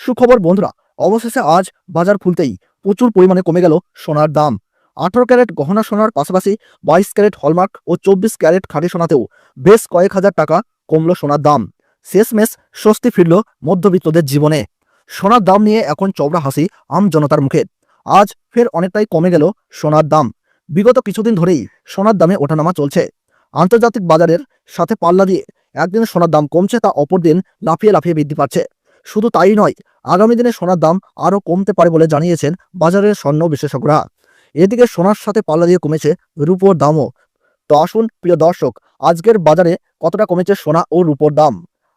সুখবর, বন্ধুরা, অবশেষে আজ বাজার খুলতেই প্রচুর পরিমাণে কমে গেল সোনার দাম। আঠারো ক্যারেট গহনা সোনার পাশাপাশি বাইশ ক্যারেট হলমার্ক ও চব্বিশ ক্যারেট খাঁটি সোনাতেও বেশ কয়েক হাজার টাকা কমলো সোনার দাম। শেষমেশ স্বস্তি ফিরল মধ্যবিত্তদের জীবনে। সোনার দাম নিয়ে এখন চওড়া হাসি আম জনতার মুখে। আজ ফের অনেকটাই কমে গেল সোনার দাম। বিগত কিছুদিন ধরেই সোনার দামে ওঠানামা চলছে। আন্তর্জাতিক বাজারের সাথে পাল্লা দিয়ে একদিন সোনার দাম কমছে তা অপর দিন লাফিয়ে লাফিয়ে বৃদ্ধি পাচ্ছে। শুধু তাই নয় আগামী দিনে সোনার দাম আরও কমতে পারে বলে জানিয়েছেন বাজারের স্বর্ণ বিশেষজ্ঞরা। এদিকে সোনার সাথে পাল্লা দিয়ে কমেছে রূপোর দামও। তো আসুন, প্রিয় দর্শক, আজকের বাজারে কতটা কমেছে সোনা ও রূপোর দাম?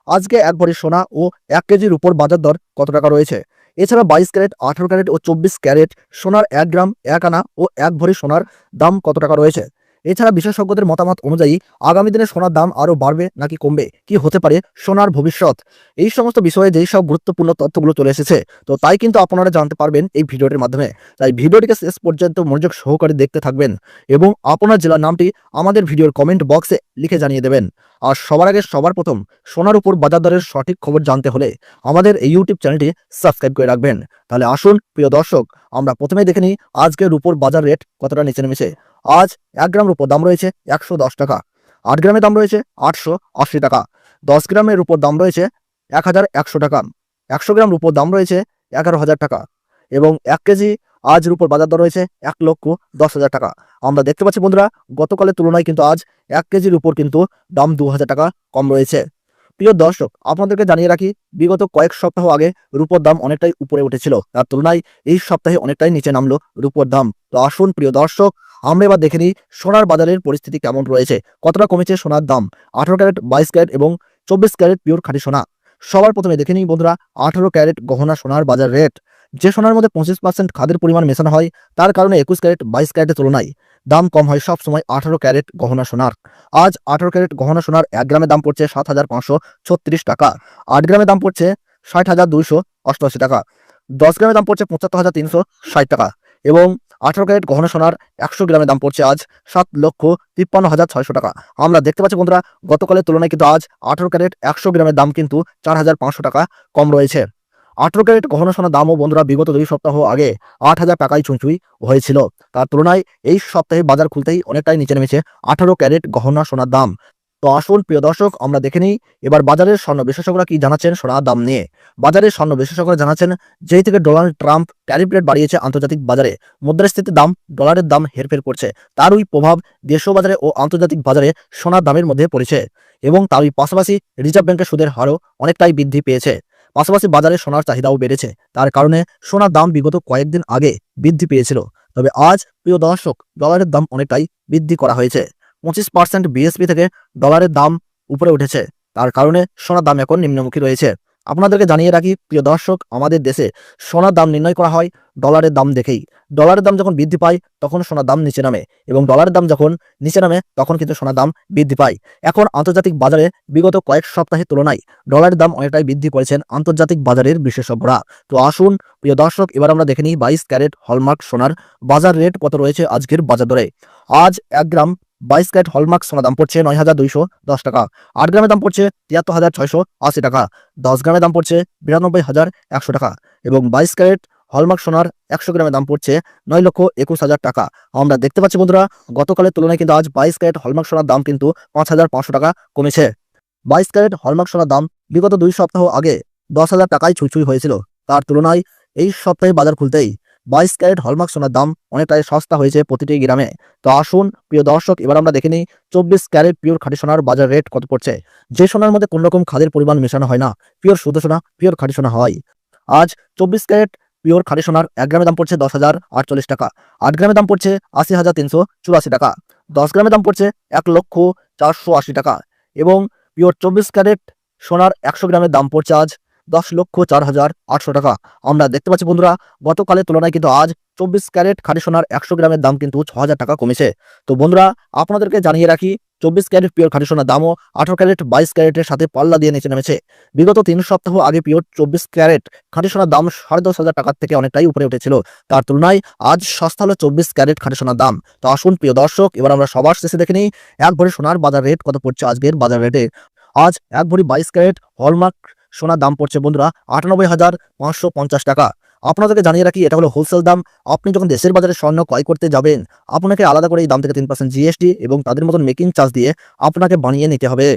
আজকে এক ভরি সোনা ও এক কেজি রূপোর বাজার দর কত টাকা রয়েছে? এছাড়া বাইশ ক্যারেট, আঠারো ক্যারেট ও চব্বিশ ক্যারেট সোনার এক গ্রাম, এক আনা ও এক ভরি সোনার দাম কত টাকা রয়েছে? এছাড়া বিশেষজ্ঞদের মতামত অনুযায়ী, আগামী দিনে সোনার দাম আরও বাড়বে নাকি কমবে? কি হতে পারে সোনার ভবিষ্যৎ? এই সমস্ত বিষয়ে যেই সব গুরুত্বপূর্ণ তথ্যগুলো চলে এসেছে, তো তাই কিন্তু আপনারা জানতে পারবেন এই ভিডিওটির মাধ্যমে। তাই ভিডিওটিকে শেষ পর্যন্ত মনোযোগ সহকারে দেখতে থাকবেন এবং আপনার জেলার নামটি আমাদের ভিডিওর কমেন্ট বক্সে লিখে জানিয়ে দেবেন। আর সবার আগে সবার প্রথম সোনার উপর বাজার দরের সঠিক খবর জানতে হলে আমাদের এই ইউটিউব চ্যানেলটি সাবস্ক্রাইব করে রাখবেন। তাহলে আসুন, প্রিয় দর্শক, আমরা প্রথমেই দেখে নিই আজকের রূপোর বাজার রেট কতটা নিচে নেমেছে। আজ এক গ্রাম রূপোর দাম রয়েছে একশো দশ টাকা, আট গ্রামের দাম রয়েছে আটশো আশি টাকা, দশ গ্রামের রূপোর দাম রয়েছে এক হাজার একশো টাকা, একশো গ্রাম রূপোর দাম রয়েছে এগারো হাজার টাকা এবং এক কেজি আজ রূপোর বাজার দর রয়েছে এক লক্ষ দশ হাজার টাকা। আমরা দেখতে পাচ্ছি বন্ধুরা, গতকালের তুলনায় কিন্তু আজ এক কেজির উপর কিন্তু দাম দু হাজার টাকা কম রয়েছে। প্রিয় দর্শক, আপনাদেরকে জানিয়ে রাখি, বিগত কয়েক সপ্তাহ আগে রূপোর দাম অনেকটাই উপরে উঠেছিল। তার তুলনায় এই সপ্তাহে অনেকটাই নিচে নামলো রূপোর দাম। তো আসুন, প্রিয় দর্শক, আমরা এবার দেখে নিই সোনার বাজারের পরিস্থিতি কেমন রয়েছে। কতটা কমেছে সোনার দাম? আঠারো ক্যারেট, বাইশ ক্যারেট এবং চব্বিশ ক্যারেট পিওর খাঁটি সোনা। সবার প্রথমে দেখে নিই বন্ধুরা, আঠারো ক্যারেট গহনা সোনার বাজার রেট। যে সোনার মধ্যে পঁচিশ পার্সেন্ট খাদের পরিমাণ মেশানো হয়, তার কারণে একুশ ক্যারেট বাইশ ক্যারেটের তুলনায় দাম কম হয় সব সময় আঠারো ক্যারেট গহনা সোনার। আজ আঠারো ক্যারেট গহনা সোনার এক গ্রামের দাম পড়ছে সাত হাজার পাঁচশো ছত্রিশ টাকা। আট গ্রামের দাম পড়ছে ষাট হাজার দুইশো অষ্টআশি টাকা। দশ গ্রামের দাম পড়ছে পঁচাত্তর হাজার তিনশো ষাট টাকা এবং আঠারো ক্যারেট গহনা সোনার একশো গ্রামের দাম পড়ছে আজ সাত লক্ষ তিপ্পান্ন হাজার ছয়শো টাকা। আমরা দেখতে পাচ্ছি বন্ধুরা, গতকালের তুলনায় কিন্তু আজ আঠারো ক্যারেট একশো গ্রামের দাম কিন্তু চার হাজার পাঁচশো টাকা কম রয়েছে। আঠারো ক্যারেট গহনা সোনার দামও বন্ধুরা বিগত দুই সপ্তাহ আগে আট হাজার টাকায় চুঁচুই হয়েছিল। তার তুলনায় এই সপ্তাহে বাজার খুলতেই অনেকটাই নিচে নেমেছে আঠারো ক্যারেট গহনা সোনার দাম। তো আসুন, প্রিয় দর্শক, আমরা দেখে নিই এবার বাজারের স্বর্ণ বিশেষজ্ঞরা কি জানাচ্ছেন সোনার দাম নিয়ে। বাজারের স্বর্ণ বিশেষজ্ঞরা জানাচ্ছেন, যেই থেকে ডোনাল্ড ট্রাম্প ট্যারিফ রেট বাড়িয়েছে আন্তর্জাতিক বাজারে, মুদ্রাস্ফীতির দাম ডলারের দাম হেরফের করছে। তার ওই প্রভাব দেশীয় বাজারে ও আন্তর্জাতিক বাজারে সোনার দামের মধ্যে পড়েছে এবং তারই পাশাপাশি রিজার্ভ ব্যাংকের সুদের হারও অনেকটাই বৃদ্ধি পেয়েছে। পাশাপাশি বাজারে সোনার চাহিদাও বেড়েছে। তার কারণে সোনার দাম বিগত কয়েকদিন আগে বৃদ্ধি পেয়েছিল। তবে আজ, প্রিয় দর্শক, ডলারের দাম অনেকটাই বৃদ্ধি করা হয়েছে। পঁচিশ পার্সেন্ট বিএসপি থেকে ডলারের দাম উপরে উঠেছে। তার কারণে সোনার দাম এখন নিম্নমুখী রয়েছে। আপনাদেরকে জানিয়ে রাখি, প্রিয় দর্শক, আমাদের দেশে সোনার দাম নির্ণয় করা হয় ডলারের দাম দেখেই। ডলারের দাম যখন বৃদ্ধি পায়, তখন সোনার দাম নিচে নামে এবং ডলারের দাম যখন নিচে নামে, তখন কিন্তু সোনার দাম বৃদ্ধি পায়। এখন আন্তর্জাতিক বাজারে বিগত কয়েক সপ্তাহের তুলনায় ডলারের দাম অনেকটাই বৃদ্ধি করেছেন আন্তর্জাতিক বাজারের বিশেষজ্ঞরা। তো আসুন, প্রিয় দর্শক, এবার আমরা দেখে নিই বাইশ ক্যারেট হলমার্ক সোনার বাজার রেট কত রয়েছে আজকের বাজার দরে। আজ এক গ্রাম বাইশ ক্যারেট হলমার্ক সোনার দাম পড়ছে নয় হাজার দুইশো দশ টাকা। আট গ্রামের দাম পড়ছে তিয়াত্তর হাজার ছয়শো আশি টাকা। দশ গ্রামের দাম পড়ছে বিরানব্বই হাজার একশো টাকা এবং বাইশ ক্যারেট হলমার্ক সোনার একশো গ্রামের দাম পড়ছে নয় লক্ষ একুশ হাজার টাকা। আমরা দেখতে পাচ্ছি বন্ধুরা, গতকালের তুলনায় কিন্তু আজ বাইশ ক্যারেট হলমার্ক সোনার দাম কিন্তু পাঁচ হাজার পাঁচশো টাকা কমেছে। বাইশ ক্যারেট হলমার্ক সোনার দাম বিগত দুই সপ্তাহ আগে দশ হাজার টাকায় ছুঁই হয়েছিল। তার তুলনায় এই সপ্তাহে বাজার খুলতেই বাইশ ক্যারেট হলমার্ক সোনার দাম অনেকটাই সস্তা হয়েছে প্রতিটি গ্রামে। তো আসুন, প্রিয় দর্শক, এবার আমরা দেখে নিই চব্বিশ ক্যারেট পিওর খাঁটি সোনার বাজার রেট কত পড়ছে। যে সোনার মধ্যে কোনো রকম খাদের পরিমাণ মেশানো হয় না, পিওর শুদ্ধ সোনা, পিওর খাঁটি সোনা হয়। আজ চব্বিশ ক্যারেট পিওর খাঁটি সোনার এক গ্রামের দাম পড়ছে দশ হাজার আটচল্লিশ টাকা, আট গ্রামের দাম পড়ছে আশি হাজার তিনশো চুরাশি টাকা, দশ গ্রামের দাম পড়ছে এক লক্ষ চারশো আশি টাকা এবং পিওর চব্বিশ ক্যারেট সোনার একশো গ্রামের দাম পড়ছে আজ দশ লক্ষ চার হাজার আটশো টাকা। আমরা দেখতে পাচ্ছি বন্ধুরা, গতকালের তুলনায় কিন্তু আজ চব্বিশ ক্যারেট খাঁটি সোনার একশো গ্রামের দাম কিন্তু ছ হাজার টাকা কমেছে। তো বন্ধুরা, আপনাদেরকে জানিয়ে রাখি, চব্বিশ ক্যারেট পিওর খাঁটি সোনার দামও আঠারো ক্যারেট, বাইশ ক্যারেটের সাথে পাল্লা দিয়ে নিচে নেমেছে। বিগত তিন সপ্তাহ আগে পিওর চব্বিশ ক্যারেট খাঁটি সোনার দাম সাড়ে দশ হাজার টাকার থেকে অনেকটাই উপরে উঠেছিল। তার তুলনায় আজ সস্তা হলো চব্বিশ ক্যারেট খাঁটি সোনার দাম। তো আসুন প্রিয় দর্শক, এবার আমরা সবার শেষে দেখে নিই, এক ভরি সোনার বাজার রেট কত পড়ছে আজকের বাজার রেটে। আজ এক ভরি বাইশ ক্যারেট, হলমার্ক সোনার দাম পড়ছে বন্ধুরা আটানব্বই হাজার পাঁচশো পঞ্চাশ টাকা। আপনাদেরকে জানিয়ে রাখি, এটা হলো হোলসেল দাম। আপনি যখন দেশের বাজারে স্বর্ণ ক্রয় করতে যাবেন, আপনাকে আলাদা করে এই দাম থেকে তিন পার্সেন্ট জিএসটি এবং তাদের মতন মেকিং চার্জ দিয়ে আপনাকে বানিয়ে নিতে হবে।